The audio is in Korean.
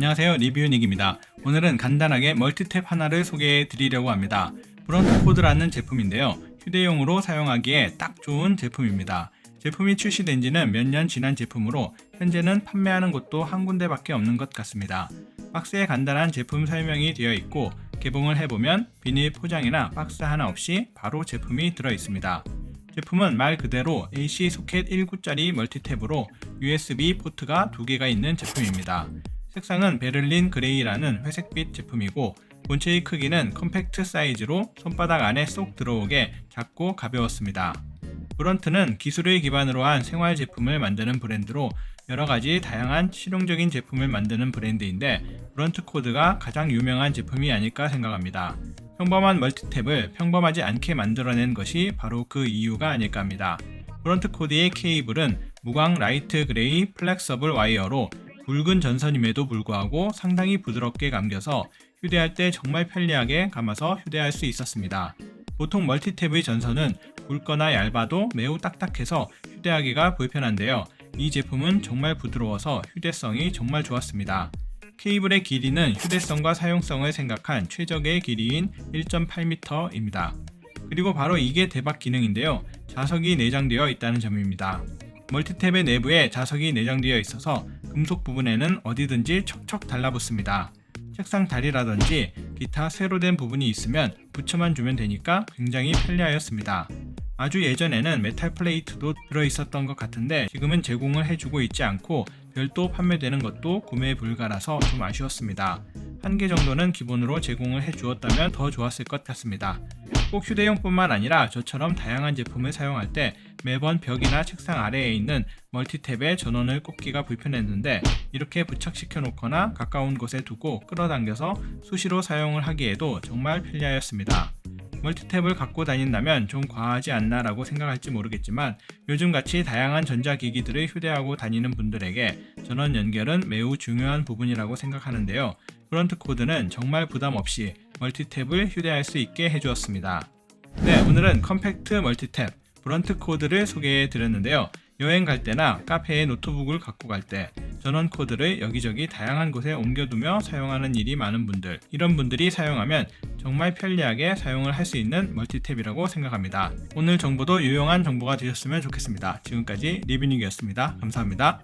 안녕하세요. 리뷰닉입니다. 오늘은 간단하게 멀티탭 하나를 소개해 드리려고 합니다. 브런트 코드라는 제품인데요. 휴대용으로 사용하기에 딱 좋은 제품입니다. 제품이 출시된 지는 몇 년 지난 제품으로 현재는 판매하는 곳도 한 군데밖에 없는 것 같습니다. 박스에 간단한 제품 설명이 되어 있고 개봉을 해보면 비닐 포장이나 박스 하나 없이 바로 제품이 들어 있습니다. 제품은 말 그대로 AC 소켓 1구짜리 멀티탭으로 USB 포트가 두 개가 있는 제품입니다. 색상은 베를린 그레이라는 회색빛 제품이고 본체의 크기는 컴팩트 사이즈로 손바닥 안에 쏙 들어오게 작고 가벼웠습니다. 브런트는 기술을 기반으로 한 생활 제품을 만드는 브랜드로 여러 가지 다양한 실용적인 제품을 만드는 브랜드인데 브런트 코드가 가장 유명한 제품이 아닐까 생각합니다. 평범한 멀티탭을 평범하지 않게 만들어낸 것이 바로 그 이유가 아닐까 합니다. 브런트 코드의 케이블은 무광 라이트 그레이 플렉서블 와이어로 굵은 전선임에도 불구하고 상당히 부드럽게 감겨서 휴대할 때 정말 편리하게 감아서 휴대할 수 있었습니다. 보통 멀티탭의 전선은 굵거나 얇아도 매우 딱딱해서 휴대하기가 불편한데요. 이 제품은 정말 부드러워서 휴대성이 정말 좋았습니다. 케이블의 길이는 휴대성과 사용성을 생각한 최적의 길이인 1.8m입니다. 그리고 바로 이게 대박 기능인데요. 자석이 내장되어 있다는 점입니다. 멀티탭의 내부에 자석이 내장되어 있어서 금속 부분에는 어디든지 척척 달라붙습니다. 책상 다리라든지 기타 쇠로 된 부분이 있으면 붙여만 주면 되니까 굉장히 편리하였습니다. 아주 예전에는 메탈 플레이트도 들어 있었던 것 같은데 지금은 제공을 해주고 있지 않고 별도 판매되는 것도 구매 불가라서 좀 아쉬웠습니다. 한 개 정도는 기본으로 제공을 해주었다면 더 좋았을 것 같습니다. 꼭 휴대용뿐만 아니라 저처럼 다양한 제품을 사용할 때 매번 벽이나 책상 아래에 있는 멀티탭에 전원을 꽂기가 불편했는데 이렇게 부착시켜 놓거나 가까운 곳에 두고 끌어당겨서 수시로 사용을 하기에도 정말 편리하였습니다. 멀티탭을 갖고 다닌다면 좀 과하지 않나 라고 생각할지 모르겠지만 요즘같이 다양한 전자기기들을 휴대하고 다니는 분들에게 전원 연결은 매우 중요한 부분이라고 생각하는데요. 브런트 코드는 정말 부담 없이 멀티탭을 휴대할 수 있게 해주었습니다. 네, 오늘은 컴팩트 멀티탭 브런트 코드를 소개해 드렸는데요. 여행 갈 때나 카페에 노트북을 갖고 갈 때 전원 코드를 여기저기 다양한 곳에 옮겨두며 사용하는 일이 많은 분들 이런 분들이 사용하면 정말 편리하게 사용을 할 수 있는 멀티탭이라고 생각합니다. 오늘 정보도 유용한 정보가 되셨으면 좋겠습니다. 지금까지 리뷰닝이었습니다. 감사합니다.